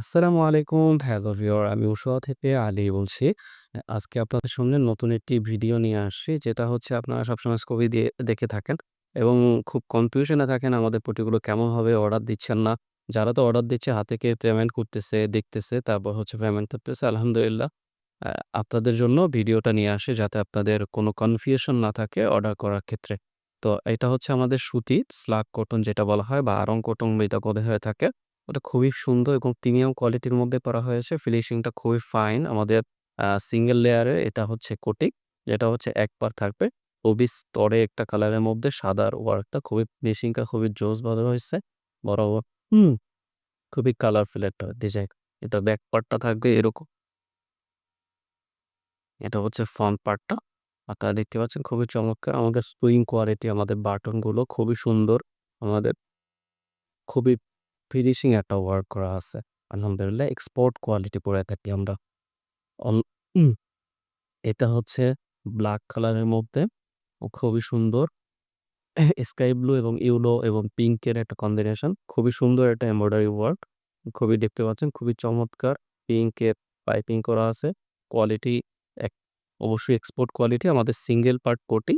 আসসালামু আলাইকুম hello viewer আমি উষা থেকে আলী বলছি। আজকে আপনাদের সামনে নতুন একটি ভিডিও নিয়ে আসছি যেটা হচ্ছে আপনারা সবসময় ছবি দিয়ে দেখে থাকেন এবং খুব কনফিউশন থাকেন আমাদের প্রোডাক্টগুলো কেমনভাবে অর্ডার দিচ্ছেন না। যারা তো অর্ডার দিচ্ছে হাতে কে পেমেন্ট করতেছে, দেখতেছে তারপর হচ্ছে পেমেন্ট করতেছে আলহামদুলিল্লাহ। আপনাদের জন্য ভিডিওটা নিয়ে আসে যাতে আপনাদের কোনো কনফিউশন না থাকে অর্ডার করার ক্ষেত্রে। তো এটা হচ্ছে আমাদের সুতি স্লাক কটন যেটা বলা হয় বা আরং কটন এটা বলা হয়ে থাকে। ওটা খুবই সুন্দর এবং প্রিমিয়াম কোয়ালিটির মধ্যে করা হয়েছে। ফিনিশিংটা খুবই ফাইন। আমাদের সিঙ্গেল লেয়ারে এটা হচ্ছে কোটিক যেটা হচ্ছে এক পাড় থাকবে। খুবই স্তরে একটা কালারের মধ্যে সাদার ওয়ার্কটা খুবই ফিনিশিংটা খুবই জোস ভাবে হয়েছে। বরাবর হুম, খুবই কালারফুল একটা ডিজাইন। এটা ব্যাক পার্টটা থাকবে এরকম। এটা হচ্ছে ফ্রন্ট পার্টটা। আপনারা দেখতে পাচ্ছেন খুবই চমৎকার। আমাদের সুইং কোয়ালিটি আমাদের বাটনগুলো খুবই সুন্দর। আমাদের খুবই ফিনিশিং একটা ওয়ার্ক করা আছে। আলহামদুলিল্লাহ এক্সপোর্ট কোয়ালিটি পড়ে থাকি আমরা। এটা হচ্ছে ব্লাক কালারের মধ্যে খুবই সুন্দর। স্কাই ব্লু এবং ইউলো এবং পিঙ্কের একটা কম্বিনেশন। খুবই সুন্দর একটা এমব্রয়ডারি ওয়ার্ক। খুবই দেখতে পাচ্ছেন, খুবই চমৎকার। পিঙ্কের পাইপিং করা আছে। কোয়ালিটি এক, অবশ্যই এক্সপোর্ট কোয়ালিটি আমাদের সিঙ্গেল পার্ট কোটিং।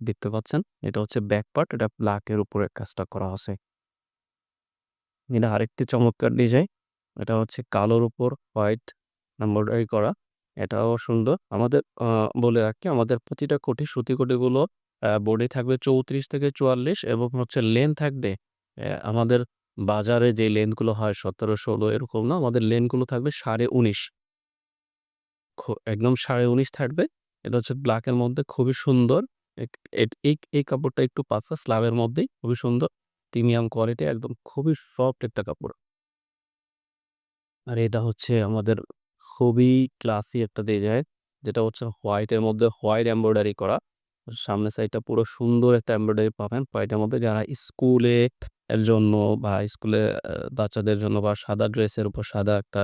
দেখতে পাচ্ছেন। এটা হচ্ছে ব্যাক পার্ট এটা ব্লাকের উপরে কাজটা করা আছে। এটা আরেকটি চমৎকার ডিজাইন। এটা হচ্ছে কালোর উপর হোয়াইট এমব্রয়ডারি করা। এটাও সুন্দর। আমাদের বলে রাখি, আমাদের প্রতিটা কোটি সুতি কোটিগুলো বডি থাকবে ৩৪ থেকে ৪৪ এবং হচ্ছে লেন্থ থাকবে আমাদের বাজারে যে লেন্থগুলো হয় ১৭-১৬ এরকম না। আমাদের লেন্থগুলো থাকবে ১৯.৫ খু, একদম ১৯.৫ থাকবে। এটা হচ্ছে ব্লাকের মধ্যে খুবই সুন্দর। এই এই কাপড়টা একটু পাতলা স্লাবের মধ্যেই খুবই সুন্দর। প্রিমিয়াম কোয়ালিটি একদম খুবই সফট একটা কাপড়। আর এটা হচ্ছে আমাদের খুবই ক্লাসি একটা ডিজাইন। যেটা হচ্ছে হোয়াইটের মধ্যে হোয়াইট এমব্রয়ডারি করা। সামনের সাইডটা পুরো সুন্দর একটা এমব্রয়ডারি পাবেন হোয়াইটের মধ্যে। যারা স্কুলে এর জন্য বা স্কুলে বাচ্চাদের জন্য বা সাদা ড্রেসের উপর সাদা একটা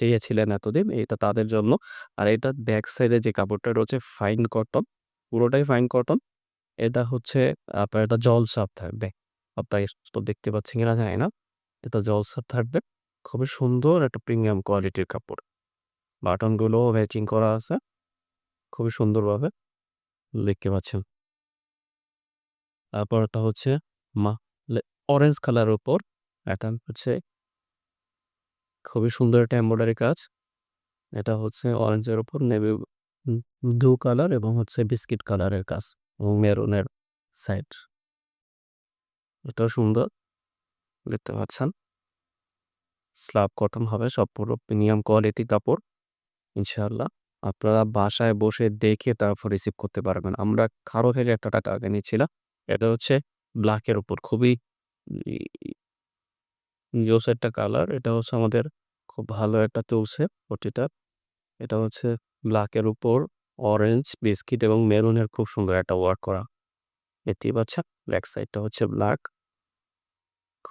চেয়েছিলেন এতদিন, এটা তাদের জন্য। আর এটা ব্যাক সাইডে যে কাপড়টা রয়েছে ফাইন কটন। পুরোটাই ফাইন কটন। এটা হচ্ছে, আপনার এটা জলছাপ থাকবে। আপনারা স্পষ্ট দেখতে পাচ্ছেন কিনা জানি না। এটা জলছাপ থাকবে। খুবই সুন্দর একটা প্রিমিয়াম কোয়ালিটির কাপড়। বাটনগুলোও ম্যাচিং করা আছে। খুবই সুন্দরভাবে দেখতে পাচ্ছেন। তারপরটা হচ্ছে মা অরেঞ্জ কালারের উপর এটা হচ্ছে খুবই সুন্দর একটা এমব্রয়ডারি কাজ। এটা হচ্ছে অরেঞ্জের উপর নেভি ব্লু কালার এবং হচ্ছে বিস্কিট কালারের কাজ এবং মেরুনের সাইড। এটাও সুন্দর। দেখতে পাচ্ছেন। স্লাব কটন হবে সব পুরো প্রিমিয়াম কোয়ালিটি কাপড়। ইনশাআল্লাহ আপনারা বাসায় বসে দেখে তারপর রিসিভ করতে পারবেন। আমরা কারও থেকে একটা টাকা আগে নিয়েছিলাম এটা হচ্ছে ব্লাকের উপর খুবই ই জোস একটা কালার। এটা হচ্ছে আমাদের খুব ভালো একটা চলছে প্রতিটা। এটা হচ্ছে ব্লাকের উপর অরেঞ্জ, বিস্কিট এবং মেরুনের খুব সুন্দর একটা ওয়ার্ক করা। দেখতেই পাচ্ছেন। ব্যাক সাইডটা হচ্ছে ব্লাক।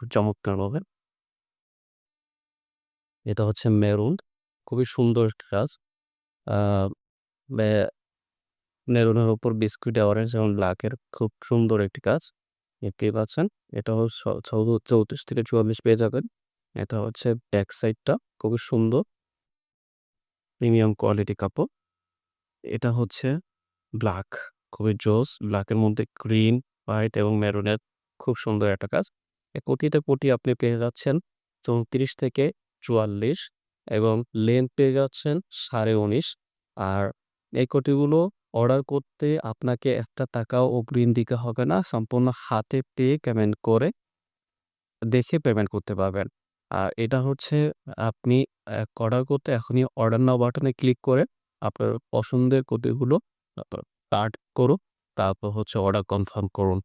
খুব চমৎকারভাবে। এটা হচ্ছে মেরুন। খুবই সুন্দর কাজ। মেরুনের উপর বিস্কুটে অরেঞ্জ এবং ব্লাকের খুব সুন্দর একটি কাজ। দেখতেই পাচ্ছেন। এটা স চৌ ৩৪ থেকে ৪৪ পেয়ে যাবেন। এটা হচ্ছে ব্যাক সাইডটা খুবই সুন্দর। প্রিমিয়াম কোয়ালিটি কাপড়। এটা হচ্ছে ব্ল্যাক খুবই জোস। ব্লাকের মধ্যে গ্রিন, হোয়াইট এবং মেরুনের খুব সুন্দর একটা কাজ। প্রতিটা কোটি আপনি পেয়ে যাচ্ছেন ৩৪ থেকে ৪৪ এবং লেন্থ পেয়ে যাচ্ছেন ১৯.৫ আর এই কোটিগুলো অর্ডার করতে আপনাকে একটা টাকাও অগ্রিম দিতে হবে না। সম্পূর্ণ হাতে পেয়ে পেমেন্ট করে দেখে পেমেন্ট করতে পারবেন। আর এটা হচ্ছে আপনি অর্ডার করতে এখনই অর্ডার নাও বাটনে ক্লিক করে আপনার পছন্দের কোটিগুলো কার্ড করুন। তারপর হচ্ছে অর্ডার কনফার্ম করুন।